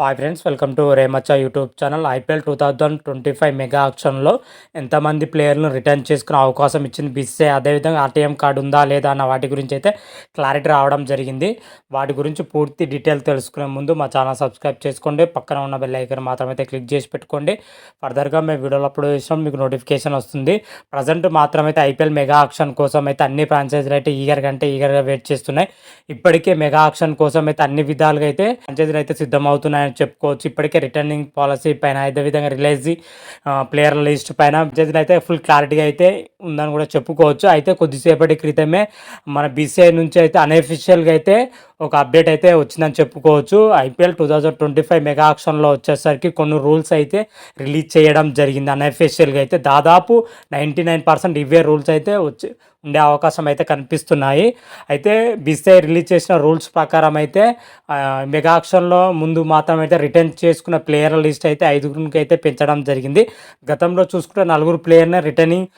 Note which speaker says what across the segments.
Speaker 1: Hi friends welcome to రేమచ్చా YouTube channel IPL two thousand twenty five mega ఆక్షన్లో ఎంతమంది ప్లేయర్లను return చేసుకునే అవకాశం ఇచ్చింది బిస్సే అదేవిధంగా ఆర్టీఎం కార్డు ఉందా లేదా అన్న వాటి గురించి అయితే క్లారిటీ రావడం జరిగింది. వాటి గురించి పూర్తి డీటెయిల్ తెలుసుకునే ముందు మా ఛానల్ సబ్స్క్రైబ్ చేసుకోండి. పక్కన ఉన్న బెల్ ఐకన్ మాత్రమైతే క్లిక్ చేసి పెట్టుకోండి. ఫర్దర్గా మేము వీడియోలు అప్లోడ్ చేసినాం మీకు నోటిఫికేషన్ వస్తుంది. ప్రజెంట్ మాత్రమైతే ఐపీఎల్ మెగా ఆక్షన్ కోసం అయితే అన్ని ఫ్రాంచైజీలు అయితే ఈగర్ కంటే ఈగర్గా వెయిట్ చేస్తున్నాయి. ఇప్పటికే మెగా ఆక్షన్ కోసం అయితే అన్ని విధాలుగా అయితే ఫ్రాంచైజీలు అయితే సిద్ధమవుతున్నాయి చెప్పుకోవచ్చు. ఇప్పటికే రిటర్నింగ్ పాలసీ పైన అదేవిధంగా రిలైజ్ ప్లేయర్ల లిస్ట్ పైన జడ్జిలు అయితే ఫుల్ క్లారిటీగా అయితే ఉందని కూడా చెప్పుకోవచ్చు. అయితే కొద్దిసేపటి క్రితమే మన బీసీఐ నుంచి అయితే అన్అఫిషియల్గా అయితే ఒక అప్డేట్ అయితే వచ్చిందని చెప్పుకోవచ్చు. IPL two thousand twenty five mega ఆక్షన్లో వచ్చేసరికి కొన్ని రూల్స్ అయితే రిలీజ్ చేయడం జరిగింది. అన్అఫిషియల్గా అయితే దాదాపు నైంటీ నైన్ పర్సెంట్ ఇవే రూల్స్ అయితే వచ్చి ఉండే అవకాశం అయితే కనిపిస్తున్నాయి. అయితే బీసీఐ రిలీజ్ చేసిన రూల్స్ ప్రకారం అయితే మెగాక్షన్లో ముందు మాత్రం అయితే రిటర్న్ చేసుకున్న ప్లేయర్ల లిస్ట్ అయితే ఐదుగురికి అయితే పెంచడం జరిగింది. గతంలో చూసుకుంటే నలుగురు ప్లేయర్ని రిటర్నింగ్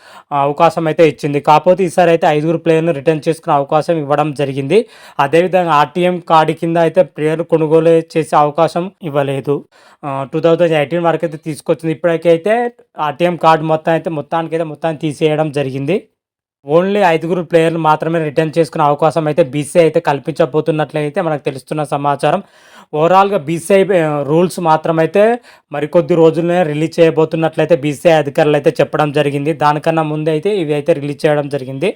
Speaker 1: అవకాశం అయితే ఇచ్చింది. కాకపోతే ఈసారి అయితే ఐదుగురు ప్లేయర్ని రిటర్న్ చేసుకునే అవకాశం ఇవ్వడం జరిగింది. అదేవిధంగా ఆర్టీఎం కార్డు కింద అయితే ప్లేయర్ కొనుగోలు చేసే అవకాశం ఇవ్వలేదు. టూ థౌజండ్ ఎయిటీన్ వరకు అయితే తీసుకొచ్చింది. ఇప్పటికైతే ఆర్టీఎం కార్డు మొత్తం అయితే మొత్తానికి అయితే మొత్తాన్ని తీసేయడం జరిగింది. ఓన్లీ ఐదుగురు ప్లేయర్లు మాత్రమే రిటర్న్ చేసుకునే అవకాశం అయితే బీసీఐ అయితే కల్పించబోతున్నట్లయితే మనకు తెలుస్తున్న సమాచారం. ఓవరాల్గా బీసీఐ రూల్స్ మాత్రమైతే మరికొద్ది రోజుల్లోనే రిలీజ్ చేయబోతున్నట్లయితే బీసీఐ అధికారులు అయితే చెప్పడం జరిగింది. దానికన్నా ముందే అయితే ఇవి అయితే రిలీజ్ చేయడం జరిగింది.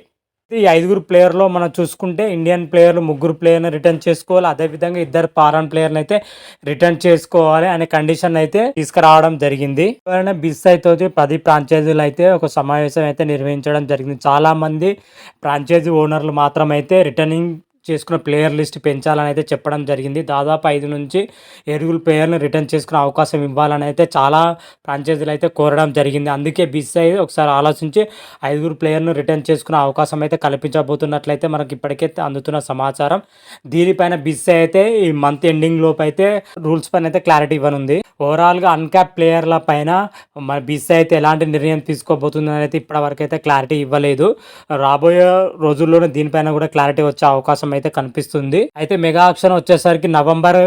Speaker 1: ఈ ఐదుగురు ప్లేయర్లో మనం చూసుకుంటే ఇండియన్ ప్లేయర్లు ముగ్గురు ప్లేయర్ని రిటర్న్ చేసుకోవాలి. అదేవిధంగా ఇద్దరు ఫారెన్ ప్లేయర్ని అయితే రిటర్న్ చేసుకోవాలి అనే కండిషన్ అయితే తీసుకురావడం జరిగింది. ఎవరైనా బిస్ అయితే పది ఫ్రాంచైజీలు అయితే ఒక సమావేశం అయితే నిర్వహించడం జరిగింది. చాలామంది ఫ్రాంచైజీ ఓనర్లు మాత్రం అయితే రిటర్నింగ్ చేసుకున్న ప్లేయర్ లిస్ట్ పెంచాలని అయితే చెప్పడం జరిగింది. దాదాపు ఐదు నుంచి ఏడుగురు ప్లేయర్ని రిటర్న్ చేసుకునే అవకాశం ఇవ్వాలని అయితే చాలా ఫ్రాంచైజీలు అయితే కోరడం జరిగింది. అందుకే బీసీఐ ఒకసారి ఆలోచించి ఐదుగురు ప్లేయర్ను రిటర్న్ చేసుకునే అవకాశం అయితే కల్పించబోతున్నట్లయితే మనకి ఇప్పటికే అందుతున్న సమాచారం. దీనిపైన బీసీఐ అయితే ఈ మంత్ ఎండింగ్ లోపు అయితే రూల్స్ పైన అయితే క్లారిటీ ఇవ్వనుంది. ఓవరాల్గా అన్క్యాప్ ప్లేయర్ల పైన మన బీసీఐ అయితే ఎలాంటి నిర్ణయం తీసుకోబోతుంది అనేది ఇప్పటివరకు అయితే క్లారిటీ ఇవ్వలేదు. రాబోయే రోజుల్లోనే దీనిపైన కూడా క్లారిటీ వచ్చే అవకాశం అయితే కనిపిస్తుంది. అయితే మెగా ఆక్షన్ వచ్చేసరికి నవంబర్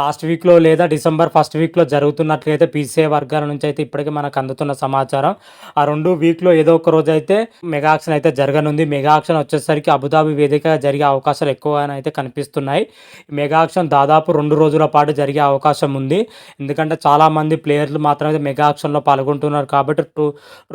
Speaker 1: లాస్ట్ వీక్లో లేదా డిసెంబర్ ఫస్ట్ వీక్లో జరుగుతున్నట్లయితే పీసీఏ వర్గాల నుంచి అయితే ఇప్పటికే మనకు అందుతున్న సమాచారం. ఆ రెండు వీక్లో ఏదో ఒక రోజు అయితే మెగా ఆక్షన్ అయితే జరగనుంది. మెగా ఆక్షన్ వచ్చేసరికి అబుదాబి వేదిక జరిగే అవకాశాలు ఎక్కువగా అయితే కనిపిస్తున్నాయి. మెగా ఆక్షన్ దాదాపు రెండు రోజుల పాటు జరిగే అవకాశం ఉంది. ఎందుకంటే చాలామంది ప్లేయర్లు మాత్రమే మెగా ఆక్షన్లో పాల్గొంటున్నారు కాబట్టి టూ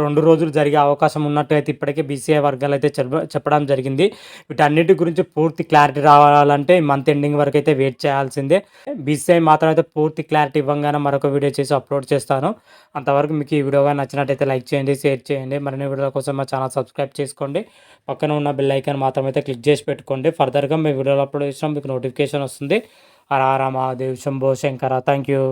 Speaker 1: రెండు రోజులు జరిగే అవకాశం ఉన్నట్టు అయితే ఇప్పటికే బీసీఐ వర్గాలు అయితే చెప్పడం జరిగింది. వీటన్నిటి గురించి పూర్తి క్లారిటీ క్లారిటీ రావాలంటే మంత్ ఎండింగ్ వరకు అయితే వెయిట్ చేయాల్సిందే. బీసీఐ మాత్రం అయితే పూర్తి క్లారిటీ ఇవ్వగానే మరొక వీడియో చేసి అప్లోడ్ చేస్తాను. అంతవరకు మీకు ఈ వీడియోగా నచ్చినట్టయితే లైక్ చేయండి షేర్ చేయండి. మరిన్ని వీడియోల కోసం మా ఛానల్ సబ్స్క్రైబ్ చేసుకోండి. పక్కన ఉన్న బెల్ ఐకాన్ మాత్రం అయితే క్లిక్ చేసి పెట్టుకోండి. ఫర్దర్గా మీ వీడియోలో అప్లోడ్ చేసినా మీకు నోటిఫికేషన్ వస్తుంది. Hara Mahadev Shambho Shankara thank you